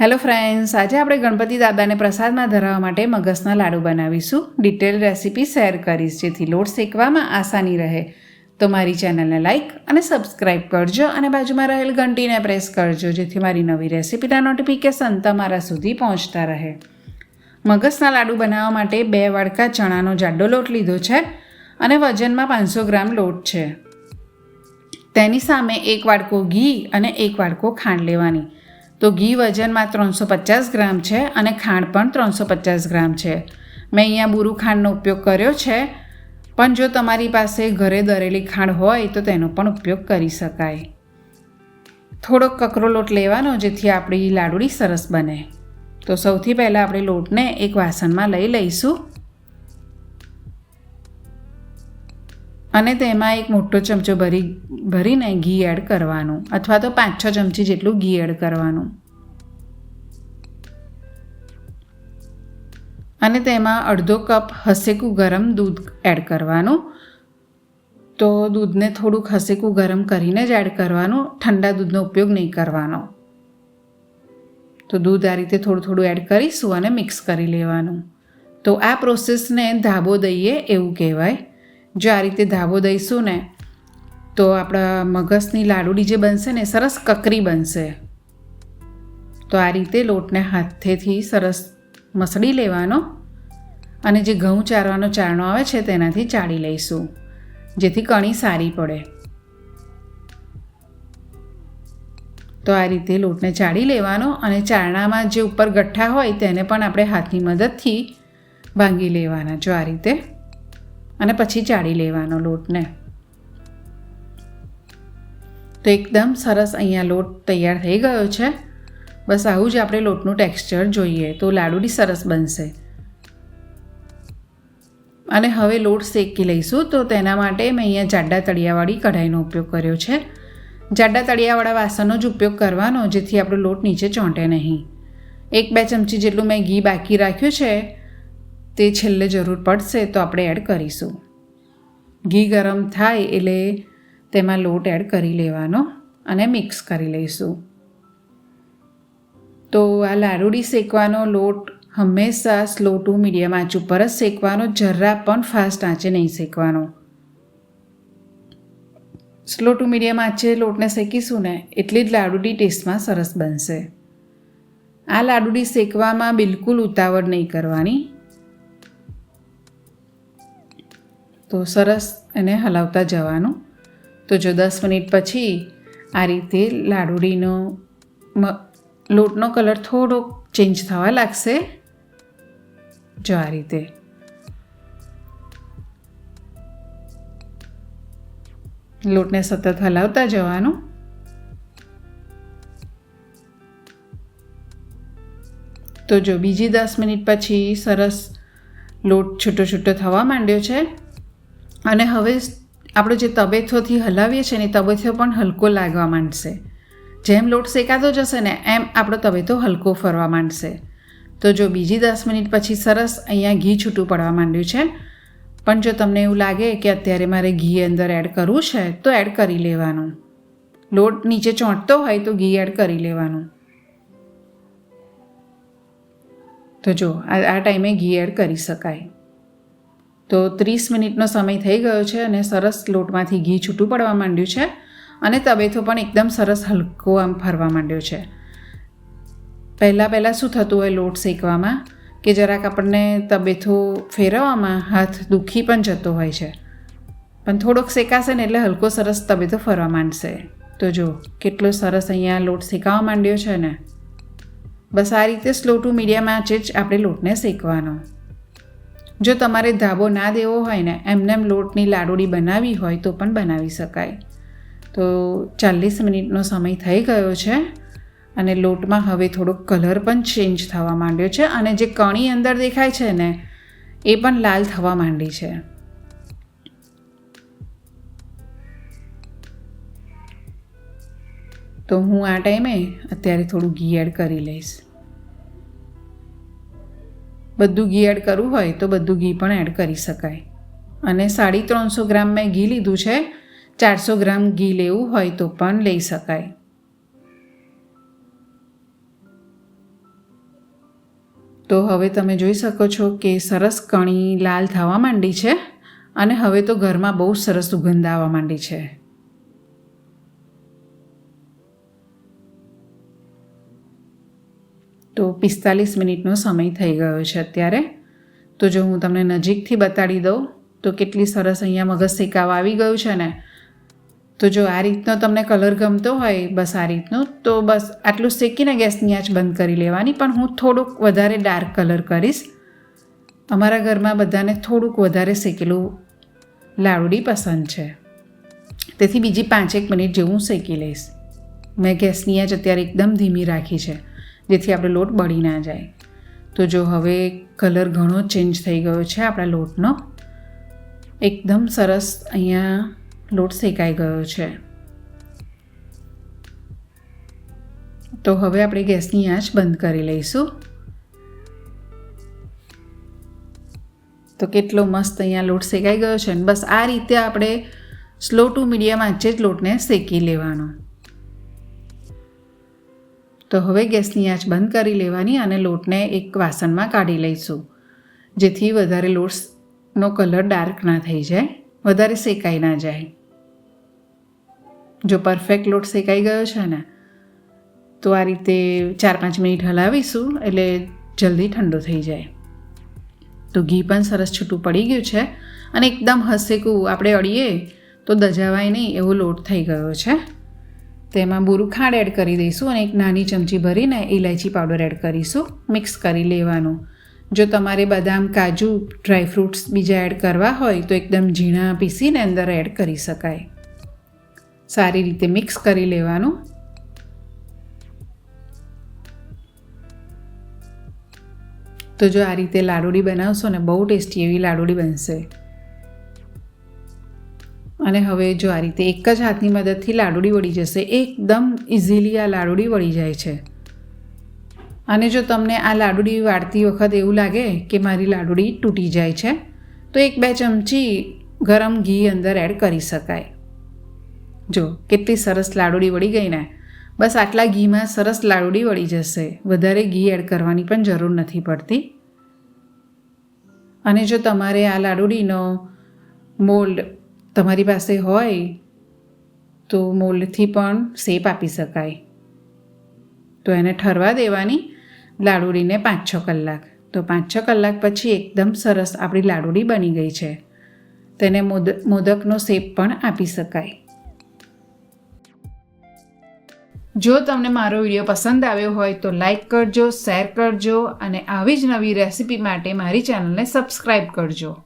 Hello friends આજે આપણે ગણપતિ દાદાને પ્રસાદમાં ધરાવવા માટે મગસના લાડુ બનાવીશું. ડિટેલ રેસીપી શેર કરીશ, જેથી લોટ શેકવામાં આસાની રહે. તો મારી ચેનલને લાઇક અને સબસ્ક્રાઇબ કરજો અને બાજુમાં રહેલ ઘંટીને પ્રેસ કરજો, જેથી મારી નવી રેસીપીના નોટિફિકેશન તમારા સુધી પહોંચતા રહે. મગસના લાડુ બનાવવા માટે બે વાડકા ચણાનો જાડો લોટ લીધો છે અને વજનમાં પાંચસો ગ્રામ લોટ છે. તેની સામે એક વાડકો ઘી અને એક વાડકો ખાંડ લેવાની. તો ઘી વજનમાં ત્રણસો પચાસ ગ્રામ છે અને ખાંડ પણ ત્રણસો પચાસ ગ્રામ છે. મેં અહીંયા બુરુ ખાંડનો ઉપયોગ કર્યો છે, પણ જો તમારી પાસે ઘરે દરેલી ખાંડ હોય તો તેનો પણ ઉપયોગ કરી શકાય. થોડોક કકરો લોટ લેવાનો જેથી આપણી લાડુડી સરસ બને. તો સૌથી પહેલાં આપણે લોટને એક વાસણમાં લઈ લઈશું. અને તેમાં એક મોટો ચમચો ભરી, ભરીને ઘી એડ કરવાનું. અથવા તો પાંચ છ ચમચી જેટલું ઘી એડ કરવાનું. અને તેમાં અડધો કપ હસેકું ગરમ દૂધ એડ કરવાનું. તો દૂધને થોડુંક હસેકું ગરમ કરીને જ એડ કરવાનું. ઠંડા દૂધનો ઉપયોગ નહીં કરવાનો. તો દૂધ આ રીતે થોડું થોડું એડ કરીશું અને મિક્સ કરી લેવાનું. તો આ પ્રોસેસને ધાબો દઈએ એવું કહેવાય. જો આ રીતે ધાબો દઈશું ને, તો આપણા મગસની લાડુડી જે બનશે ને સરસ કકરી બનશે. તો આ રીતે લોટને હાથેથી સરસ મસળી લેવાનો અને જે ઘઉં ચારવાનો ચારણો આવે છે તેનાથી ચાળી લઈશું, જેથી કણી સારી પડે. તો આ રીતે લોટને ચાળી લેવાનો અને ચારણામાં જે ઉપર ગઠ્ઠા હોય તેને પણ આપણે હાથની મદદથી ભાંગી લેવાના. જો આ રીતે અને પછી ચાળી લેવાનો લોટને. તો એકદમ સરસ અહીંયા લોટ તૈયાર થઈ ગયો છે. બસ આવું જ આપણે લોટનું ટેક્સચર જોઈએ તો લાડુડી સરસ બનશે. અને હવે લોટ શેકી લઈશું તો તેના માટે મેં અહીંયા જાડા તળિયાવાળી કઢાઈનો ઉપયોગ કર્યો છે. જાડા તળિયાવાળા વાસણનો જ ઉપયોગ કરવાનો, જેથી આપણો લોટ નીચે ચોંટે નહીં. એક બે ચમચી જેટલું મેં ઘી બાકી રાખ્યું છે. તે છેલ્લે જરૂર પડશે તો આપણે એડ કરીશું. ઘી ગરમ થાય એટલે તેમાં લોટ એડ કરી લેવાનો અને મિક્સ કરી લઈશું. તો આ લાડુડી શેકવાનો લોટ હંમેશા સ્લો ટુ મીડિયમ આંચ ઉપર જ શેકવાનો, જરા પણ ફાસ્ટ આંચે નહીં શેકવાનો. સ્લો ટુ મીડિયમ આંચે લોટને શેકીશું ને એટલી જ લાડુડી ટેસ્ટમાં સરસ બનશે. આ લાડુડી શેકવામાં બિલકુલ ઉતાવળ નહીં કરવાની. તો સરસ એને હલાવતા જવાનું. તો જો દસ મિનિટ પછી આ રીતે લાડુડીનો લોટનો કલર થોડો ચેન્જ થવા લાગશે. જો આ રીતે. લોટને સતત હલાવતા જવાનું. તો જો બીજી દસ મિનિટ પછી સરસ લોટ છૂટો છૂટો થવા માંડ્યો છે અને હવે આપણો જે તબેથોથી હલાવીએ છીએ ને તબેથો પણ હલકો લાગવા માંડશે. જેમ લોટ શેકાતો જશે ને એમ આપણો તબેથો હલકો ફરવા માંડશે. તો જો બીજી દસ મિનિટ પછી સરસ અહીંયા ઘી છૂટું પડવા માંડ્યું છે, પણ જો તમને એવું લાગે કે અત્યારે મારે ઘી અંદર એડ કરવું છે, તો એડ કરી લેવાનું. લોટ નીચે ચોંટતો હોય તો ઘી એડ કરી લેવાનું. તો જો આ ટાઈમે ઘી એડ કરી શકાય. તો ત્રીસ મિનિટનો સમય થઈ ગયો છે અને સરસ લોટમાંથી ઘી છૂટું પડવા માંડ્યું છે અને તબેથો પણ એકદમ સરસ હલકો આમ ફરવા માંડ્યો છે. પહેલાં પહેલાં શું થતું હોય લોટ શેકવામાં? કે જરાક આપણને તબેથો ફેરવવામાં હાથ દુખી પણ જતો હોય છે. પણ થોડોક શેકાશે ને એટલે હલકો સરસ તબેથો ફરવા માંડશે. તો જો, કેટલો સરસ અહીંયા લોટ શેકાવા માંડ્યો છે ને. બસ આ રીતે સ્લો ટુ મીડિયમ આંચે જ આપણે લોટને શેકવાનો. જો તમારે ધાબો ના દેવો હોય ને, એમને એમ લોટની લાડુડી બનાવી હોય તો પણ બનાવી શકાય. તો ચાલીસ મિનિટનો સમય થઈ ગયો છે અને લોટમાં હવે થોડો કલર પણ ચેન્જ થવા માંડ્યો છે અને જે કણી અંદર દેખાય છે ને, એ પણ લાલ થવા માંડી છે. તો હું આ ટાઈમે અત્યારે થોડું ઘી એડ કરી લઈશ. બધું ઘી એડ કરવું હોય તો બધું ઘી પણ એડ કરી શકાય. અને સાડી ત્રણસો ગ્રામ મેં ઘી લીધું છે, ચારસો ગ્રામ ઘી લેવું હોય તો પણ લઈ શકાય. તો હવે તમે જોઈ શકો છો કે સરસ કણી લાલ થવા માંડી છે, અને હવે તો ઘરમાં બહુ સરસ સુગંધ આવવા માંડી છે. તો પિસ્તાલીસ મિનિટનો સમય થઈ ગયો છે અત્યારે. તો જો હું તમને નજીકથી બતાડી દઉં, તો કેટલી સરસ અહીંયા મગજ શેકાવા આવી ગયું છે ને. તો જો આ રીતનો તમને કલર ગમતો હોય, બસ આ રીતનો, તો બસ આટલું શેકીને ગેસની આંચ બંધ કરી લેવાની, પણ હું થોડુંક વધારે ડાર્ક કલર કરીશ. અમારા ઘરમાં બધાને થોડુંક વધારે શેકેલું લાડુડી પસંદ છે. તેથી બીજી પાંચેક મિનિટ જેવું શેકી લઈશ. મેં ગેસની આંચ અત્યારે એકદમ ધીમી રાખી છે. જેથી આપણો લોટ બળી ના જાય. તો જો હવે કલર ઘણો ચેન્જ થઈ ગયો છે આપણા લોટનો. એકદમ સરસ અહીંયા લોટ શેકાઈ ગયો છે. તો હવે આપણે ગેસની આંચ બંધ કરી લઈશું. તો કેટલો મસ્ત અહીંયા લોટ શેકાઈ ગયો છે અને બસ આ રીતે આપણે સ્લો ટુ મીડિયમ આંચે જ લોટને શેકી લેવાનો. તો હવે ગેસની આંચ બંધ કરી લેવાની અને લોટને એક વાસણમાં કાઢી લઈશું. જેથી વધારે લોટનો કલર ડાર્ક ના થઈ જાય, વધારે શેકાઈ ના જાય. જો પરફેક્ટ લોટ શેકાઈ ગયો છે ને, તો આ રીતે ચાર પાંચ મિનિટ હલાવીશું એટલે જલ્દી ઠંડો થઈ જાય. તો ઘી પણ સરસ છૂટું પડી ગયું છે અને એકદમ હસેકું આપણે અડીએ તો દજાવાય નહીં એવો લોટ થઈ ગયો છે. તેમાં બુરું ખાંડ એડ કરી દઈશું અને એક નાની ચમચી ભરીને ઇલાયચી પાવડર એડ કરીશું મિક્સ કરી લેવાનું. જો તમારે બદામ, કાજુ ડ્રાયફ્રૂટ્સ બીજા એડ કરવા હોય તો એકદમ ઝીણા પીસીને અંદર એડ કરી શકાય. સારી રીતે મિક્સ કરી લેવાનું. તો જો આ રીતે લાડુડી બનાવશો ને બહુ ટેસ્ટી એવી લાડુડી બનશે. અને હવે જો આ રીતે એક જ હાથની મદદથી લાડુડી વળી જશે, એકદમ ઇઝીલી આ લાડુડી વળી જાય છે. અને જો તમને આ લાડુડી વાળતી વખત એવું લાગે કે મારી લાડુડી તૂટી જાય છે, તો એક બે ચમચી ગરમ ઘી અંદર એડ કરી શકાય. જો, કેટલી સરસ લાડુડી વળી ગઈ ને. બસ આટલા ઘીમાં સરસ લાડુડી વળી જશે. વધારે ઘી એડ કરવાની પણ જરૂર નથી પડતી. અને જો તમારે આ લાડુડીનો મોલ્ડ તમારી પાસે હોય તો મોલથી પણ શેપ આપી શકાય. તો એને ઠરવા દેવાની લાડુડીને પાંચ છ કલાક. તો પાંચ છ કલાક પછી એકદમ સરસ આપણી લાડુડી બની ગઈ છે. તેને મોદ, મોદકનો શેપ પણ આપી શકાય. જો તમને મારો વીડિયો પસંદ આવ્યો હોય તો લાઈક કરજો, શેર કરજો અને આવી જ નવી રેસિપી માટે મારી ચેનલને સબસ્ક્રાઈબ કરજો.